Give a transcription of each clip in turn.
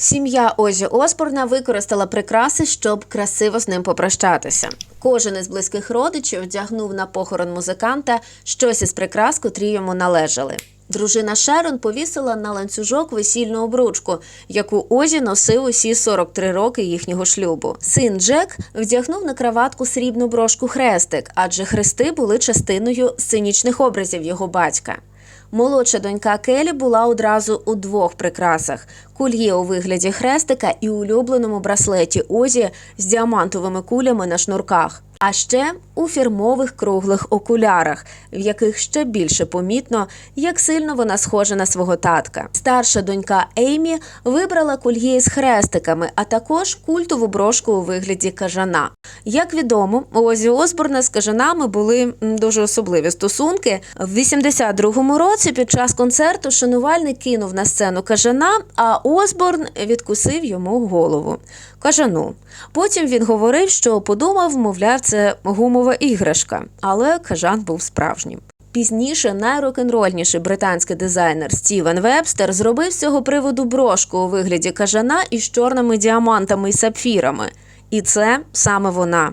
Сім'я Озі Осборна використала прикраси, щоб красиво з ним попрощатися. Кожен із близьких родичів вдягнув на похорон музиканта щось із прикрас, котрі йому належали. Дружина Шерон повісила на ланцюжок весільну обручку, яку Озі носив усі 43 роки їхнього шлюбу. Син Джек вдягнув на краватку срібну брошку хрестик, адже хрести були частиною сценічних образів його батька. Молодша донька Келі була одразу у двох прикрасах: кульє у вигляді хрестика і улюбленому браслеті Озі з діамантовими кулями на шнурках. А ще у фірмових круглих окулярах, в яких ще більше помітно, як сильно вона схожа на свого татка. Старша донька Еймі вибрала кульє з хрестиками, а також культову брошку у вигляді кажана. Як відомо, у Озі Осборна з кажанами були дуже особливі стосунки. В 82-му році під час концерту шанувальник кинув на сцену кажана, а Осборн відкусив йому голову. Кажану. Потім він говорив, що подумав, мовляв, це гумова іграшка, але кажан був справжнім. Пізніше найрок-н-рольніший британський дизайнер Стівен Вебстер зробив з цього приводу брошку у вигляді кажана із чорними діамантами і сапфірами. І це саме вона.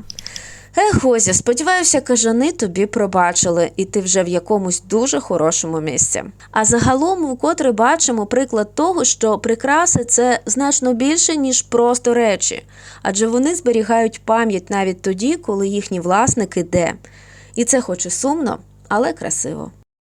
Ех, Озі, сподіваюся, кажани тобі пробачили, і ти вже в якомусь дуже хорошому місці. А загалом, вкотре бачимо приклад того, що прикраси це значно більше, ніж просто речі, адже вони зберігають пам'ять навіть тоді, коли їхній власник іде. І це хоч і сумно, але красиво.